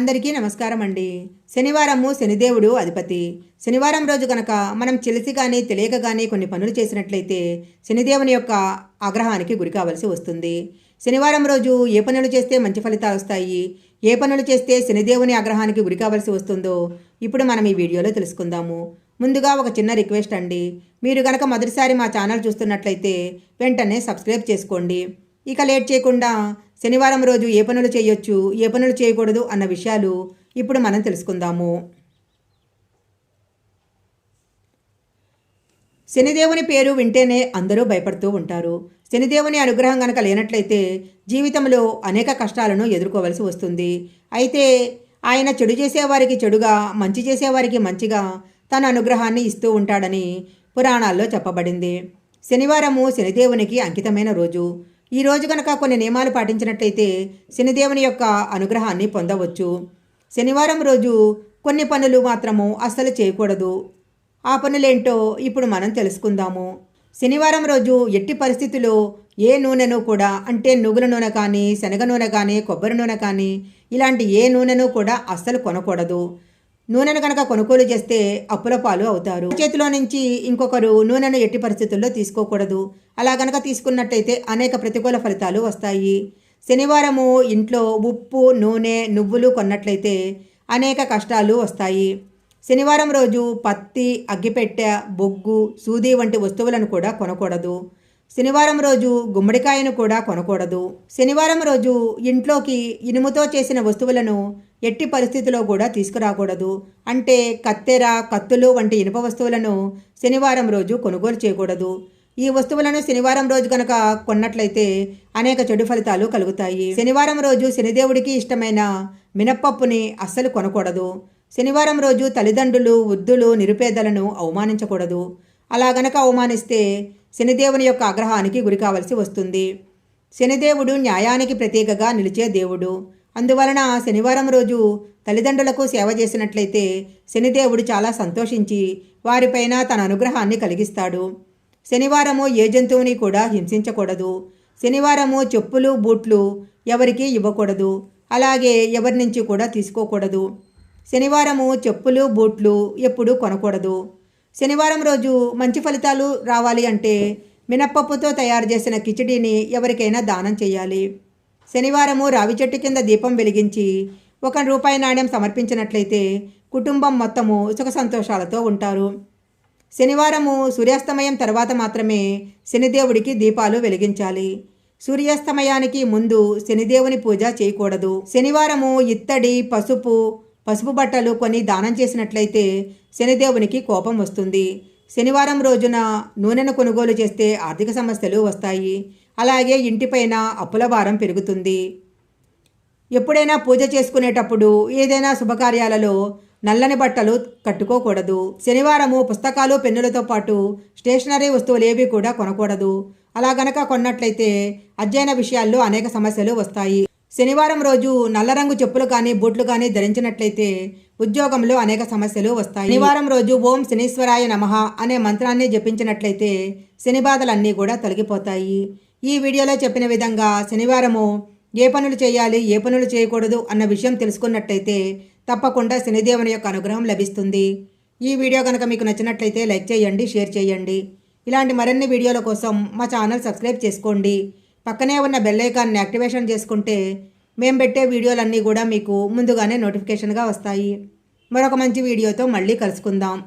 అందరికీ నమస్కారం అండి శనివారము శనిదేవుడు అధిపతి. శనివారం రోజు కనుక మనం తెలిసి కానీ తెలియక కానీ కొన్ని పనులు చేసినట్లయితే శనిదేవుని యొక్క ఆగ్రహానికి గురి కావలసి వస్తుంది. శనివారం రోజు ఏ పనులు చేస్తే మంచి ఫలితాలు వస్తాయి? ఏ పనులు చేస్తే శనిదేవుని ఆగ్రహానికి గురి కావలసి వస్తుందో ఇప్పుడు మనం ఈ వీడియోలో తెలుసుకుందాము. ముందుగా ఒక చిన్న రిక్వెస్ట్ అండి. మీరు గనక మొదటిసారి మా ఛానల్ చూస్తున్నట్లయితే వెంటనే సబ్స్క్రైబ్ చేసుకోండి. ఇక లేట్ చేయకుండా శనివారం రోజు ఏ పనులు చేయొచ్చు ఏ పనులు చేయకూడదు అన్న విషయాలు ఇప్పుడు మనం తెలుసుకుందాము. శనిదేవుని పేరు వింటేనే అందరూ భయపడుతూ ఉంటారు. శనిదేవుని అనుగ్రహం కనుక లేనట్లయితే జీవితంలో అనేక కష్టాలను ఎదుర్కోవలసి వస్తుంది. అయితే ఆయన చెడు చేసేవారికి చెడుగా మంచి చేసేవారికి మంచిగా తన అనుగ్రహాన్ని ఇస్తూ ఉంటాడని పురాణాల్లో చెప్పబడింది. శనివారము శనిదేవునికి అంకితమైన రోజు. ఈ రోజు కనుక కొన్ని నియమాలు పాటించినట్లయితే శనిదేవుని యొక్క అనుగ్రహాన్ని పొందవచ్చు. శనివారం రోజు కొన్ని పనులు మాత్రము అస్సలు చేయకూడదు. ఆ పనులేంటో ఇప్పుడు మనం తెలుసుకుందాము. శనివారం రోజు ఎట్టి పరిస్థితుల్లో ఏ నూనెను కూడా అంటే నువ్వుల నూనె కానీ శనగ నూనె కానీ కొబ్బరి నూనె కానీ ఇలాంటి ఏ నూనెను కూడా అస్సలు కొనకూడదు. నూనెను కనుక కొనుగోలు చేస్తే అప్పుల పాలు అవుతారు. చేతిలో నుంచి ఇంకొకరు నూనెను ఎట్టి పరిస్థితుల్లో తీసుకోకూడదు. అలా గనక తీసుకున్నట్టయితే అనేక ప్రతికూల ఫలితాలు వస్తాయి. శనివారము ఇంట్లో ఉప్పు నూనె నువ్వులు కొన్నట్లయితే అనేక కష్టాలు వస్తాయి. శనివారం రోజు పత్తి అగ్గిపెట్టె బొగ్గు సూది వంటి వస్తువులను కూడా కొనకూడదు. శనివారం రోజు గుమ్మడికాయను కూడా కొనకూడదు. శనివారం రోజు ఇంట్లోకి ఇనుముతో చేసిన వస్తువులను ఎట్టి పరిస్థితిలో కూడా తీసుకురాకూడదు. అంటే కత్తెర కత్తులు వంటి ఇనుప వస్తువులను శనివారం రోజు కొనుగోలు చేయకూడదు. ఈ వస్తువులను శనివారం రోజు కనుక కొన్నట్లయితే అనేక చెడు ఫలితాలు కలుగుతాయి. శనివారం రోజు శనిదేవుడికి ఇష్టమైన మినప్పప్పుని అస్సలు కొనకూడదు. శనివారం రోజు తల్లిదండ్రులు వృద్ధులు నిరుపేదలను అవమానించకూడదు. అలా గనక అవమానిస్తే శనిదేవుని యొక్క ఆగ్రహానికి గురి కావలసి వస్తుంది. శనిదేవుడు న్యాయానికి ప్రతీకగా నిలిచే దేవుడు. అందువలన శనివారం రోజు తల్లిదండ్రులకు సేవ చేసినట్లయితే శనిదేవుడు చాలా సంతోషించి వారిపైన తన అనుగ్రహాన్ని కలిగిస్తాడు. శనివారము ఏ జంతువుని కూడా హింసించకూడదు. శనివారము చెప్పులు బూట్లు ఎవరికీ ఇవ్వకూడదు. అలాగే ఎవరి నుంచి కూడా తీసుకోకూడదు. శనివారము చెప్పులు బూట్లు ఎప్పుడూ కొనకూడదు. శనివారం రోజు మంచి ఫలితాలు రావాలి అంటే మినప్పప్పుతో తయారు చేసిన కిచడీని ఎవరికైనా దానం చేయాలి. శనివారము రావి చెట్టు కింద దీపం వెలిగించి ఒక రూపాయి నాణ్యం సమర్పించినట్లయితే కుటుంబం మొత్తము సుఖ సంతోషాలతో ఉంటారు. శనివారము సూర్యాస్తమయం తర్వాత మాత్రమే శనిదేవుడికి దీపాలు వెలిగించాలి. సూర్యాస్తమయానికి ముందు శనిదేవుని పూజ చేయకూడదు. శనివారము ఇత్తడి పసుపు పసుపు బట్టలు కొని దానం చేసినట్లయితే శనిదేవునికి కోపం వస్తుంది. శనివారం రోజున నూనెను కొనుగోలు చేస్తే ఆర్థిక సమస్యలు వస్తాయి. అలాగే ఇంటిపైన అప్పుల భారం పెరుగుతుంది. ఎప్పుడైనా పూజ చేసుకునేటప్పుడు ఏదైనా శుభకార్యాలలో నల్లని బట్టలు కట్టుకోకూడదు. శనివారము పుస్తకాలు పెన్నులతో పాటు స్టేషనరీ వస్తువులు ఏవి కూడా కొనకూడదు. అలా గనక కొన్నట్లయితే అధ్యయన విషయాల్లో అనేక సమస్యలు వస్తాయి. శనివారం రోజు నల్ల రంగు చెప్పులు కానీ బూట్లు కానీ ధరించినట్లయితే ఉద్యోగంలో అనేక సమస్యలు వస్తాయి. శనివారం రోజు ఓం శనీశ్వరాయ నమః అనే మంత్రాన్ని జపించినట్లయితే శని బాధలన్నీ కూడా తొలగిపోతాయి. ఈ వీడియోలో చెప్పిన విధంగా శనివారము ఏ పనులు చేయాలి ఏ పనులు చేయకూడదు అన్న విషయం తెలుసుకున్నట్టయితే తప్పకుండా శనిదేవుని యొక్క అనుగ్రహం లభిస్తుంది. ఈ వీడియో కనుక మీకు నచ్చినట్లయితే లైక్ చేయండి షేర్ చేయండి. ఇలాంటి మరిన్ని వీడియోల కోసం మా ఛానల్ సబ్స్క్రైబ్ చేసుకోండి. పక్కనే ఉన్న బెల్ ఐకాన్ని యాక్టివేషన్ చేసుకుంటే మేము పెట్టే వీడియోలన్నీ కూడా మీకు ముందుగానే నోటిఫికేషన్గా వస్తాయి. మరొక మంచి వీడియోతో మళ్ళీ కలుసుకుందాం.